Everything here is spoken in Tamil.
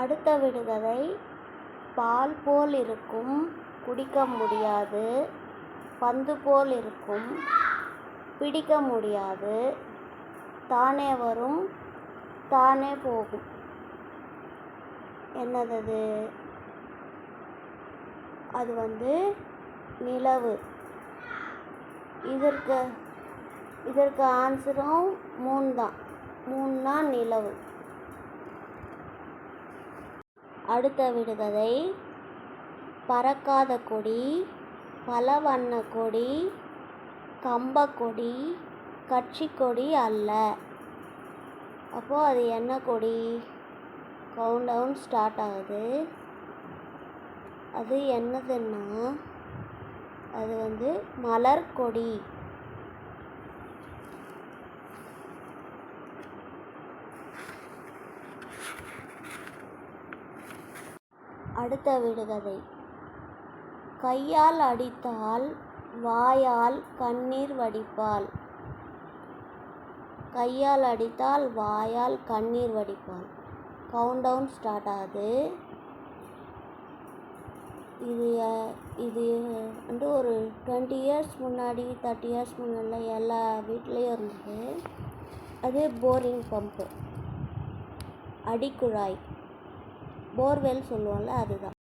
அடுத்த விடுகதை பால் போல் இருக்கும் குடிக்க முடியாது. பந்து போல் இருக்கும் பிடிக்க முடியாது. தானே வரும் தானே போகும். என்னது அது வந்து நிலவு. இதற்கு இதற்கு ஆன்சரும் மூணு தான் மூணுனா நிலவு. அடுத்த விடுகதை பறக்காத கொடி பல வண்ண கொடி கம்பக்கொடி கட்சி கொடி அல்ல. அப்போது அது என்ன கொடி? கவுண்ட் டவுன் ஸ்டார்ட் ஆகுது. அது என்னதுன்னா அது வந்து மலர் அடுத்த விடுகதை. கையால் அடித்தால் வாயால் கண்ணீர் வடிப்பாள். கையால் அடித்தால் வாயால் கண்ணீர் வடிப்பாள். கவுண்ட் டவுன் ஸ்டார்ட் ஆகுது. இது இது வந்து ஒரு டுவெண்ட்டி இயர்ஸ் முன்னாடி தேர்ட்டி இயர்ஸ் முன்னாடி எல்லா வீட்லேயும் இருந்தது. அது போரிங் பம்பு அடிக்குழாய். போர்வெல் சொல்லுவோம்ல அதுதான்.